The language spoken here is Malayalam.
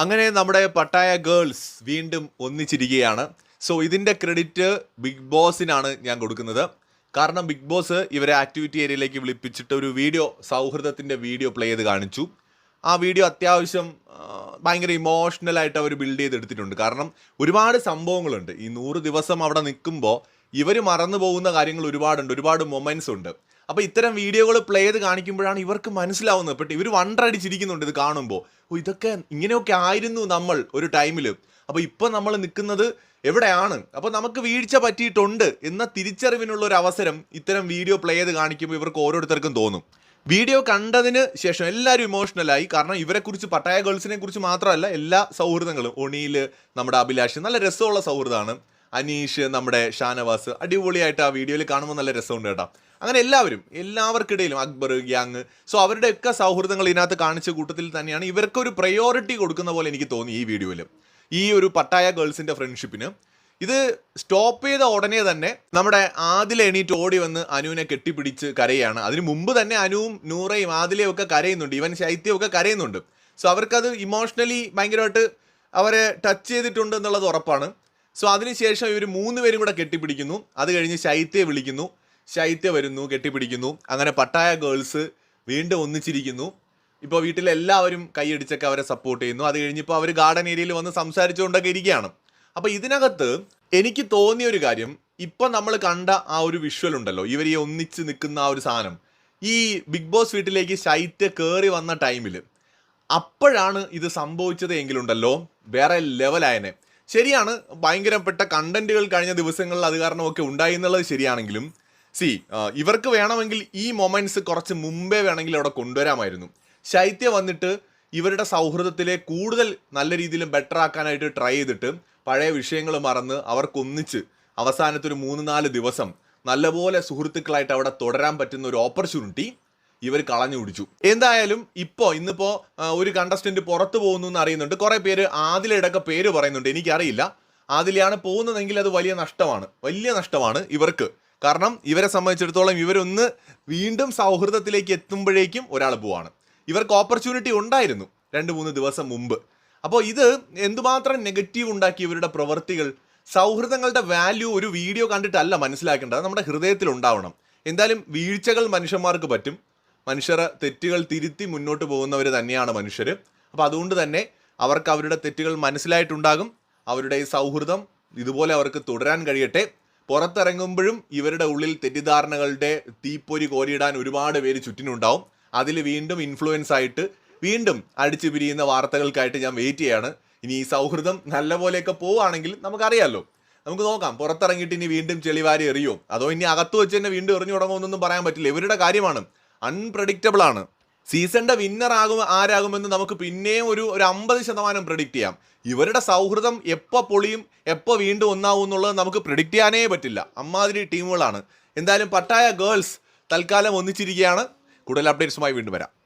അങ്ങനെ നമ്മുടെ പട്ടായ ഗേൾസ് വീണ്ടും ഒന്നിച്ചിരിക്കുകയാണ്. സോ ഇതിന്റെ ക്രെഡിറ്റ് ബിഗ് ബോസിനാണ് ഞാൻ കൊടുക്കുന്നത്. കാരണം ബിഗ് ബോസ് ഇവരെ ആക്ടിവിറ്റി ഏരിയയിലേക്ക് വിളിപ്പിച്ചിട്ട് ഒരു വീഡിയോ സൗഹൃദത്തിന്റെ വീഡിയോ പ്ലേ ചെയ്ത് കാണിച്ചു. ആ വീഡിയോ അത്യാവശ്യം ഭയങ്കര ഇമോഷണലായിട്ട് അവർ ബിൽഡ് ചെയ്തെടുത്തിട്ടുണ്ട്. കാരണം ഒരുപാട് സംഭവങ്ങളുണ്ട്. ഈ നൂറ് ദിവസം അവിടെ നിൽക്കുമ്പോൾ ഇവർ മറന്നു പോകുന്ന കാര്യങ്ങൾ ഒരുപാടുണ്ട്. ഒരുപാട് മൊമെന്റ്സ് ഉണ്ട്. അപ്പോൾ ഇത്തരം വീഡിയോകൾ പ്ലേ ചെയ്ത് കാണിക്കുമ്പോഴാണ് ഇവർക്ക് മനസ്സിലാവുന്നത്. പെട്ട് ഇവർ വണ്ടടിച്ചിരിക്കുന്നുണ്ട് ഇത് കാണുമ്പോൾ ഓ ഇതൊക്കെ ഇങ്ങനെയൊക്കെ ആയിരുന്നു നമ്മൾ ഒരു ടൈമിൽ അപ്പോൾ ഇപ്പം നമ്മൾ നിൽക്കുന്നത് എവിടെയാണ്? അപ്പോൾ നമുക്ക് വീഴ്ച പറ്റിയിട്ടുണ്ട് എന്ന തിരിച്ചറിവിനുള്ള ഒരു അവസരം ഇത്തരം വീഡിയോ പ്ലേ ചെയ്ത് കാണിക്കുമ്പോൾ ഇവർക്ക് ഓരോരുത്തർക്കും തോന്നും. വീഡിയോ കണ്ടതിന് ശേഷം എല്ലാവരും ഇമോഷണലായി കാരണം ഇവരെക്കുറിച്ച് പട്ടായ ഗേൾസിനെ കുറിച്ച് മാത്രമല്ല എല്ലാ സൗഹൃദങ്ങളും. ഒണിയിൽ നമ്മുടെ അഭിലാഷ് നല്ല രസമുള്ള സൗഹൃദമാണ്. അനീഷ് നമ്മുടെ ഷാനവാസ് അടിപൊളിയായിട്ട് ആ വീഡിയോയിൽ കാണുമ്പോൾ നല്ല രസമുണ്ട് കേട്ടോ. അങ്ങനെ എല്ലാവരും എല്ലാവർക്കിടയിലും അക്ബർ ഗ്യാങ് സോ അവരുടെയൊക്കെ സൗഹൃദങ്ങൾ ഇതിനകത്ത് കാണിച്ച കൂട്ടത്തിൽ തന്നെയാണ് ഇവർക്കൊരു പ്രയോറിറ്റി കൊടുക്കുന്ന പോലെ എനിക്ക് തോന്നി ഈ വീഡിയോയിൽ ഈ ഒരു പട്ടായ ഗേൾസിന്റെ ഫ്രണ്ട്ഷിപ്പിന് ഇത് സ്റ്റോപ്പ് ചെയ്ത ഉടനെ തന്നെ നമ്മുടെ ആദിൽ എണീറ്റ് ഓടി വന്ന് അനുവിനെ കെട്ടിപ്പിടിച്ച് കരയാണ്. അതിന് മുമ്പ് തന്നെ അനുവും നൂറയും ആദിലയും ഒക്കെ കരയുന്നുണ്ട്. ഇവൻ ശൈത്യവും ഒക്കെ കരയുന്നുണ്ട്. സോ അവർക്കത് ഇമോഷണലി ഭയങ്കരമായിട്ട് അവരെ ടച്ച് ചെയ്തിട്ടുണ്ട് എന്നുള്ളത് ഉറപ്പാണ്. സോ അതിനുശേഷം ഇവർ മൂന്ന് പേരും കൂടെ കെട്ടിപ്പിടിക്കുന്നു. അത് കഴിഞ്ഞ് ശൈത്യെ വിളിക്കുന്നു. ശൈത്യ വരുന്നു കെട്ടിപ്പിടിക്കുന്നു. അങ്ങനെ പട്ടായ ഗേൾസ് വീണ്ടും ഒന്നിച്ചിരിക്കുന്നു. ഇപ്പോൾ വീട്ടിലെല്ലാവരും കൈയടിച്ചൊക്കെ അവരെ സപ്പോർട്ട് ചെയ്യുന്നു. അത് കഴിഞ്ഞിപ്പോൾ അവർ ഗാർഡൻ ഏരിയയിൽ വന്ന് സംസാരിച്ചുകൊണ്ടൊക്കെ ഇരിക്കുകയാണ്. അപ്പോൾ ഇതിനകത്ത് എനിക്ക് തോന്നിയ ഒരു കാര്യം ഇപ്പം നമ്മൾ കണ്ട ആ ഒരു വിഷ്വൽ ഉണ്ടല്ലോ. ഇവർ ഈ ഒന്നിച്ച് നിൽക്കുന്ന ആ ഒരു സാധനം. ഈ ബിഗ് ബോസ് വീട്ടിലേക്ക് ശൈത്യ കയറി വന്ന ടൈമിൽ അപ്പോഴാണ് ഇത് സംഭവിച്ചത് എങ്കിലുണ്ടല്ലോ. വേറെ ലെവലായനെ ശരിയാണ് ഭയങ്കരപ്പെട്ട കണ്ടന്റുകൾ കഴിഞ്ഞ ദിവസങ്ങളിൽ അത് കാരണമൊക്കെ ഉണ്ടായി എന്നുള്ളത് ശരിയാണെങ്കിലും സി ഇവർക്ക് വേണമെങ്കിൽ ഈ മൊമെന്റ്സ് കുറച്ച് മുമ്പേ വേണമെങ്കിൽ അവിടെ കൊണ്ടുവരാമായിരുന്നു. ശൈത്യ വന്നിട്ട് ഇവരുടെ സൗഹൃദത്തിലെ കൂടുതൽ നല്ല രീതിയിൽ ബെറ്റർ ആക്കാനായിട്ട് ട്രൈ ചെയ്തിട്ട് പഴയ വിഷയങ്ങൾ മറന്ന് അവർക്കൊന്നിച്ച് അവസാനത്തെ ഒരു മൂന്ന് നാല് ദിവസം നല്ലപോലെ സുഹൃത്തുക്കളായിട്ട് അവിടെ തുടരാൻ പറ്റുന്ന ഒരു ഓപ്പർച്യൂണിറ്റി ഇവർ കളഞ്ഞു പിടിച്ചു എന്തായാലും ഇപ്പോൾ ഇന്നിപ്പോൾ ഒരു കണ്ടസ്റ്റന്റ് പുറത്തു പോകുന്നു എന്ന് അറിയുന്നുണ്ട്. കുറേ പേര് ആദിലയുടെയൊക്കെ പേര് പറയുന്നുണ്ട്. എനിക്കറിയില്ല. ആദിലയാണ് പോകുന്നതെങ്കിൽ അത് വലിയ നഷ്ടമാണ്. വലിയ നഷ്ടമാണ് ഇവർക്ക്. കാരണം ഇവരെ സംബന്ധിച്ചിടത്തോളം ഇവരൊന്ന് വീണ്ടും സൗഹൃദത്തിലേക്ക് എത്തുമ്പോഴേക്കും ഒരാൾ പോവാണ്. ഇവർക്ക് ഓപ്പർച്യൂണിറ്റി ഉണ്ടായിരുന്നു രണ്ട് മൂന്ന് ദിവസം മുമ്പ്. അപ്പോൾ ഇത് എന്തുമാത്രം നെഗറ്റീവ് ഉണ്ടാക്കി ഇവരുടെ പ്രവൃത്തികൾ സൗഹൃദങ്ങളുടെ വാല്യൂ ഒരു വീഡിയോ കണ്ടിട്ടല്ല മനസ്സിലാക്കേണ്ടത്. നമ്മുടെ ഹൃദയത്തിൽ ഉണ്ടാവണം. എന്തായാലും വീഴ്ചകൾ മനുഷ്യന്മാർക്ക് പറ്റും. മനുഷ്യർ തെറ്റുകൾ തിരുത്തി മുന്നോട്ട് പോകുന്നവർ തന്നെയാണ് മനുഷ്യർ അപ്പോൾ അതുകൊണ്ട് തന്നെ അവർക്ക് അവരുടെ തെറ്റുകൾ മനസ്സിലായിട്ടുണ്ടാകും. അവരുടെ ഈ സൗഹൃദം ഇതുപോലെ അവർക്ക് തുടരാൻ കഴിയട്ടെ. പുറത്തിറങ്ങുമ്പോഴും ഇവരുടെ ഉള്ളിൽ തെറ്റിദ്ധാരണകളുടെ തീപ്പൊരി കോരിയിടാൻ ഒരുപാട് പേര് ചുറ്റിനുണ്ടാവും. അതിൽ വീണ്ടും ഇൻഫ്ലുവൻസ് ആയിട്ട് വീണ്ടും അടിച്ചു പിരിയുന്ന വാർത്തകൾക്കായിട്ട് ഞാൻ വെയിറ്റ് ചെയ്യാണ്. ഇനി ഈ സൗഹൃദം നല്ല പോലെയൊക്കെ പോവുകയാണെങ്കിൽ നമുക്കറിയാമല്ലോ നമുക്ക് നോക്കാം പുറത്തിറങ്ങിയിട്ട് ഇനി വീണ്ടും ചെളിവാരി എറിയോ അതോ ഇനി അകത്ത് വെച്ച് തന്നെ വീണ്ടും എറിഞ്ഞു തുടങ്ങുമെന്നൊന്നും പറയാൻ പറ്റില്ല. ഇവരുടെ കാര്യമാണ്. അൺപ്രഡിക്റ്റബിൾ ആണ്. സീസണിന്റെ വിന്നർ ആകും ആരാകുമെന്ന് നമുക്ക് പിന്നെയും ഒരു ഒരു അമ്പത് ശതമാനം പ്രഡിക്റ്റ് ചെയ്യാം. ഇവരുടെ സൗഹൃദം എപ്പോൾ പൊളിയും എപ്പോൾ വീണ്ടും ഒന്നാവും എന്നുള്ളത് നമുക്ക് പ്രഡിക്റ്റ് ചെയ്യാനേ പറ്റില്ല. അമ്മാതിരി ടീമുകളാണ്. എന്തായാലും പട്ടായ ഗേൾസ് തൽക്കാലം ഒന്നിച്ചിരിക്കുകയാണ്. കൂടുതൽ അപ്ഡേറ്റ്സുമായി വീണ്ടും വരാം.